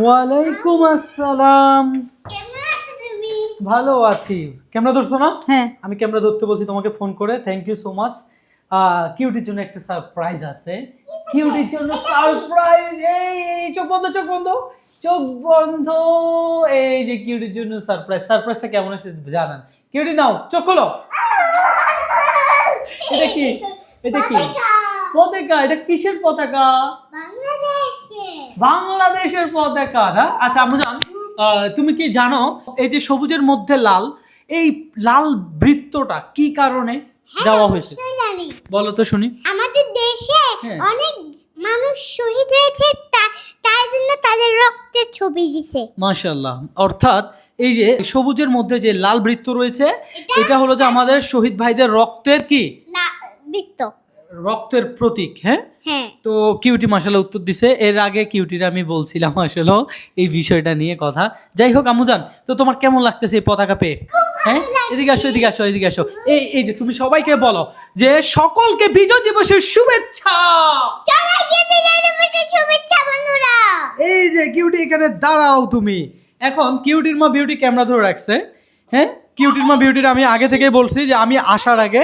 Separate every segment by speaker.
Speaker 1: ওয়ালাইকুম আসসালাম।
Speaker 2: কেমন আছো তুমি?
Speaker 1: ভালো আছি। ক্যামেরা ধরছো না?
Speaker 3: হ্যাঁ।
Speaker 1: আমি ক্যামেরা ধরতে বলছি তোমাকে ফোন করে। থ্যাংক ইউ সো মাচ কিউটির জন্য একটা সারপ্রাইজ আছে। কিউটির জন্য সারপ্রাইজ এই এই চোখ বন্ধ চোখ বন্ধ। চোখ বন্ধ। এই যে কিউটির জন্য সারপ্রাইজ সারপ্রাইজটা কেমন আছে জানান। কিউটি নাও চোখ খোলো। এটা কি? এটা কি? পতাকা। এটা কিসের পতাকা? বাংলাদেশের পতাকা না আচ্ছা আমরা জান তুমি কি জানো এই যে সবুজের মধ্যে লাল এই লাল বৃত্তটা কি কারণে দেওয়া হয়েছে? বলো তো শুনি।
Speaker 2: আমাদের দেশে
Speaker 1: হ্যাঁ।
Speaker 2: অনেক মানুষ শহীদ হয়েছে তার জন্য তাদের রক্তের ছবি দিছে।
Speaker 1: মাশাল্লাহ অর্থাৎ এই যে সবুজের মধ্যে যে লাল বৃত্ত রয়েছে এটা হলো যে আমাদের শহীদ ভাইদের রক্তের কি?
Speaker 2: বৃত্ত।
Speaker 1: রক্তের প্রতীক হ্যাঁ?
Speaker 2: হ্যাঁ।
Speaker 1: তো কিউটি মাসালা উত্তর দিছে। এর আগে কিউটির আমি বলছিলাম আসলে এই বিষয়টা নিয়ে কথা। যাই হোক আমুজান তো তোমার কেমন লাগতেছে এই পতাকা পেয়ে? হ্যাঁ? এদিকে আসো এদিকে আসো এদিকে আসো। এই এই যে তুমি সবাইকে বলো যে সকলকে বিজয় দিবসের শুভেচ্ছা।
Speaker 2: সবাইকে বিজয় দিবসের শুভেচ্ছা বন্ধুরা।
Speaker 1: এই যে কিউটি এখানে দাঁড়াও তুমি। এখন কিউটির মা বিউটি ক্যামেরা ধরে রাখছে। হ্যাঁ? কিউটির মা বিউটির আমি আগে থেকেই বলছি যে আমি আসার আগে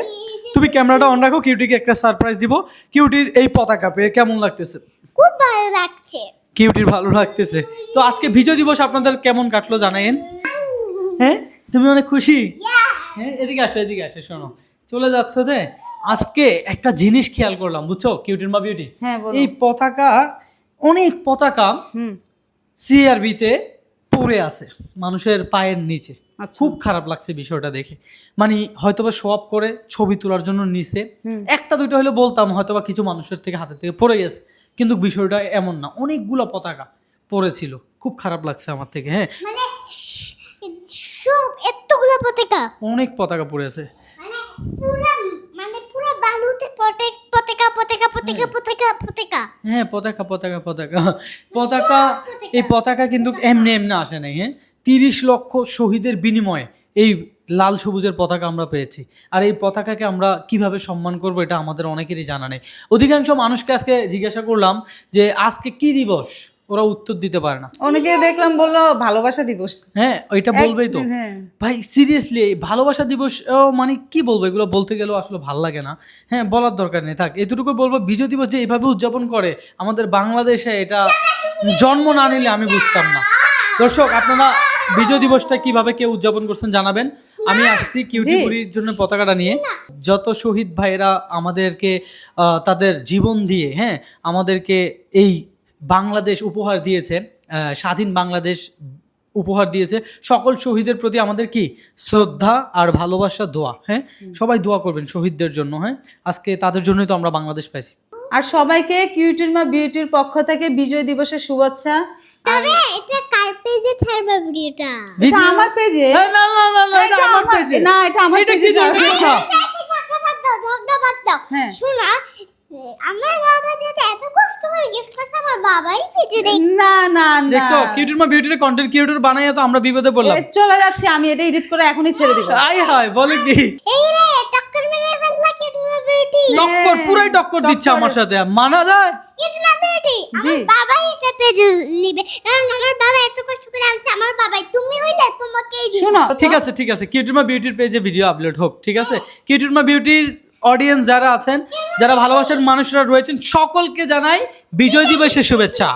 Speaker 1: তুমি ক্যামেরাটা অন রাখো কিউটিকে একটা সারপ্রাইজ দিব। কিউটির এই পতাকা পেয়ে কেমন লাগতেছে?
Speaker 2: খুব ভালো লাগছে।
Speaker 1: কিউটির ভালো লাগতেছে। তো আজকে বিজয় দিবস আপনাদের কেমন কাটলো জানাইন? হ্যাঁ? তুমি অনেক খুশি? হ্যাঁ এদিকে আসো এদিকে আসো শোনো। চলে যাচ্ছ যে আজকে একটা জিনিস খেয়াল করলাম বুঝছ? কিউটির মা বিউটি
Speaker 3: হ্যাঁ
Speaker 1: এই পতাকা অনেক পতাকা
Speaker 3: হুম।
Speaker 1: সিআরবিতে পড়ে আছে মানুষের পায়ের নিচে।
Speaker 3: আচ্ছা।
Speaker 1: খুব খারাপ লাগছে বিষয়টা দেখে। মানে হয়তোবা সোয়াপ করে ছবি তোলার জন্য নিচে একটা দুইটা হলে বলতাম হয়তোবা কিছু মানুষের থেকে হাতের থেকে পড়ে গেছে। কিন্তু বিষয়টা এমন না অনেকগুলো পতাকা পড়েছিল। খুব খারাপ লাগছে আমার থেকে হ্যাঁ।
Speaker 2: মানে এতগুলো পতাকা।
Speaker 1: অনেক পতাকা পড়েছে
Speaker 2: মানে পুরা মানে পুরা বালুতে পটে- পতাকা পতাকা পতাকা পতাকা পতাকা।
Speaker 1: হ্যাঁ পতাকা পতাকা পতাকা। পতাকা এই পতাকা কিন্তু এমনি এমনি আসে নাই হ্যাঁ। তিরিশ লক্ষ শহীদের বিনিময়ে এই লাল সবুজের পতাকা আমরা পেয়েছি। আর এই পতাকাকে আমরা কীভাবে সম্মান করব এটা আমাদের অনেকেরই জানা নেই। অধিকাংশ মানুষকে আজকে জিজ্ঞাসা করলাম যে আজকে কি দিবস? ওরা উত্তর দিতে পারে না।
Speaker 3: অনেকে দেখলাম বলল ভালোবাসা দিবস।
Speaker 1: হ্যাঁ ওইটা বলবেই তো।
Speaker 3: হ্যাঁ।
Speaker 1: ভাই সিরিয়াসলি ভালোবাসা দিবস ও, মানে কি বলব? এগুলো বলতে গেলেও আসলে ভালো লাগে না। হ্যাঁ বলার দরকার নেই। থাক এতটুকু বলব বিজয় দিবস যে এভাবে উদযাপন করে আমাদের বাংলাদেশে এটা জন্ম না নিলে আমি বুঝতাম না। দর্শক আপনারা বিজয় দিবসটা কীভাবে কেউ উদযাপন করছেন জানাবেন। আমি আসছি কিউটিপুরির জন্য পতাকাটা নিয়ে। যত শহীদ ভাইরা আমাদেরকে আহ, তাদের জীবন দিয়ে হ্যাঁ আমাদেরকে এই বাংলাদেশ উপহার দিয়েছে স্বাধীন বাংলাদেশ উপহার দিয়েছে। সকল শহীদের প্রতি আমাদের কি? শ্রদ্ধা আর ভালোবাসা দোয়া হ্যাঁ? সবাই দোয়া করবেন শহীদদের জন্য হ্যাঁ? আজকে তাদের জন্যই তো আমরা বাংলাদেশ পাইছি।
Speaker 3: আর সবাইকে কিউটির মা বিউটির পক্ষ থেকে বিজয় দিবসের শুভেচ্ছা।
Speaker 2: তবে এটা কার পেজে ছাড়বে ভিডিওটা?
Speaker 3: এটা আমার পেজে।
Speaker 1: না না না না এটা
Speaker 3: এটা
Speaker 1: আমার পেজে।
Speaker 3: না, এটা আমার
Speaker 1: এটা কি
Speaker 3: পেজে যাবে।
Speaker 1: কথা?
Speaker 2: ঝগড়া ঝগড়া বাদ দাও। শোনা আমার বাবা যেটা এত কষ্ট করে গিফট করছে। বাবাই পেজে দেয়
Speaker 3: না না না।
Speaker 1: দেখছ কিউটির মা বিউটির কন্টেন্ট ক্রিয়েটর বানাইয়া তো আমরা বিপদে পড়লাম।
Speaker 3: চলে যাচ্ছে আমি এটা এডিট করে এখনই ছেড়ে দিব।
Speaker 1: আই হায় বলে কি?
Speaker 2: এই রে টক্কর মেরে ফেললা কিটনা বিউটি
Speaker 1: টক্কর পুরাই টক্কর দিচ্ছে আমার সাথে মানা যায়?
Speaker 2: কিটনা বিউটি আমার বাবাই এটা পেজে নিবে কারণ আমার বাবা এত কষ্ট করে আনছে আমার বাবাই তুমি হইলে তোমাকেই
Speaker 3: শোনো।
Speaker 1: ঠিক আছে ঠিক আছে কিউটিরমা বিউটির পেজে ভিডিও আপলোড হোক ঠিক আছে? কিউটিরমা বিউটির অডিয়েন্স যারা আছেন যারা ভালোবাসার মানুষরা রয়েছেন সকলকে জানাই বিজয় দিবসের শুভেচ্ছা।